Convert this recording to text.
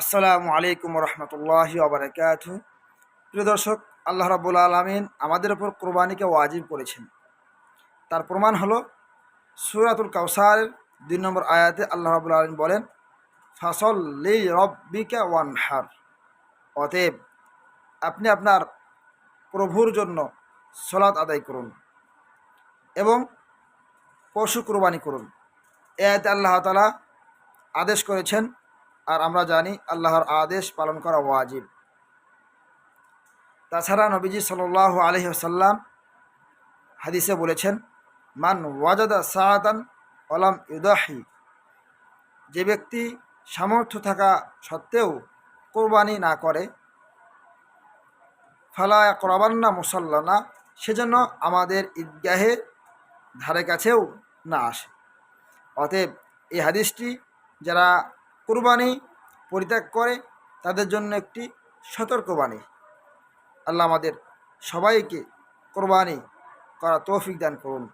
আসসালামু আলাইকুম রহমতুল্লাহি আবরকাত প্রিয় দর্শক, আল্লাহ রাবুল আলমিন আমাদের ওপর কোরবানিকে ওয়াজিব করেছেন। তার প্রমাণ হলো সুরাতুল কাউসার দুই নম্বর আয়াতে আল্লাহ রাবুল আলমিন বলেন ফাসল লি রব্বিকা ওয়ানহার। অতএব আপনি আপনার প্রভুর জন্য সলাৎ আদায় করুন এবং পশু কোরবানি করুন। এ আয়তে আল্লাহ তালা আদেশ করেছেন আর আমরা জানি আল্লাহর আদেশ পালন করা ওয়াজিব। তাছাড়া নবীজি সাল আলহি আসাল্লাম হাদিসে বলেছেন, মান ওয়াজাদা সাহাতান অলাম ইউদাহি। যে ব্যক্তি সামর্থ্য থাকা সত্ত্বেও কোরবানি না করে, ফালা করাবান্না মুসল্লানা, সেজন্য আমাদের ঈদগাহে ধারে কাছেও না আসে। অতএব এই হাদিসটি যারা কোরবানি পরিত্যাগ করে, তাদের জন্য একটি সতর্কবাণী। আল্লাহ আমাদের সবাইকে কোরবানি করা তৌফিক দান করুন।